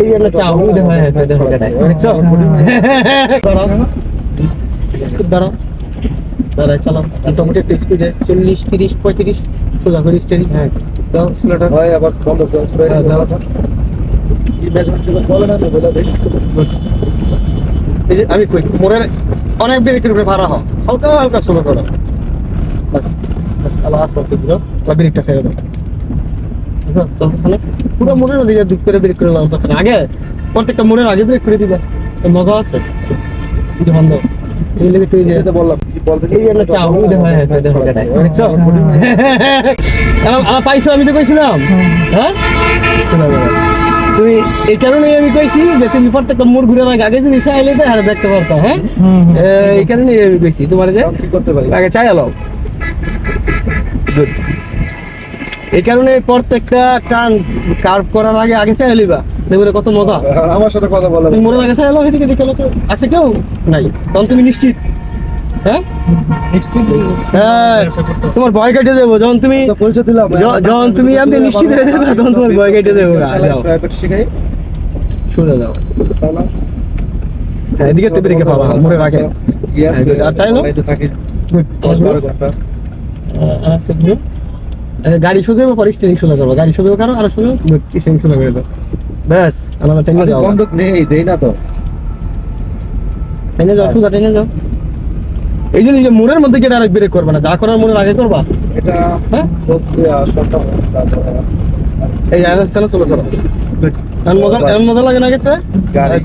এই দেখো হ্যাঁ, দেখো দেখছ দাঁড়াও দাঁড়াও দাঁড়ায় চালাও মোটামুটি একটু স্পিডে চল্লিশ তিরিশ পঁয়ত্রিশ সোজা করে স্টেরিং হ্যাঁ দাও সিলেটার হয় আবার বন্ধ করে হ্যাঁ, দাও। আমি কই মোড়ের অনেক ব্রেকের উপরে ভাড়া হয় হালকা হালকা স্লো করো বাস আস্তে আস্তে দিও ব্রেকটা ছেড়ে দাও পুরো মোড়ের দিক করে ব্রেক করে নেই। আগে প্রত্যেকটা মোড়ের আগে ব্রেক করে দিবা। মজা আছে। বন্ধ এই লেগে তুই যে এই তো বললাম এই হ্যাঁ, দেখো দেখছ? আমার পাইছো আমি তো কইছিলাম। হ্যাঁ? তুমি এই কারণে আমি কইছি যে তুমি প্রত্যেকটা মোড় ঘুরে আগে আগে যদি চাইলে তো হারে দেখতে পারতা হ্যাঁ? এই কারণে আমি কইছি। তোমার যে কি করতে পারি? আগে চাই আলো গুড এই কারণে প্রত্যেকটা টার্ন কার্ভ করার আগে আগে চাই লিবা দেখবে কত মজা। আমার সাথে কথা বলেন। তুমি মোড়ের আগে চাই আলো এদিকে দেখে লোকে আছে কেউ? নাই। তখন তুমি নিশ্চিত। হ্যাঁ? হ্যাঁ। তোমার ভয় কেটে দেবো। যখন তুমি তো পরিচয় দিলাম। যখন তুমি আপনি নিশ্চিত হয়ে যাবে তখন তোমার ভয় কেটে দেবো। শুনে যাও। হ্যাঁ এদিকে তো ব্রেকে পাবা আর চাইলো? বাড়িতে গাড়ি সোজা পরে স্টিয়ারিং সোজা করব? গাড়ি সোজা করো আর সোজা স্টিয়ারিং সোজা করে দাও। ব্যাস আমার টেনে যাও বন্ধক নেই দেই না তো। টেনে যাও সোজা টেনে যাও। এই যে নিজে মোড়ের মধ্যে গিয়ে ডাইরেক্ট ব্রেক করবে না যা করার মোড়ের আগে করবা। এটা হ্যাঁ? এই আগে চলো চলো করো মজা এমন মজা লাগে না খেতে? গাড়ি।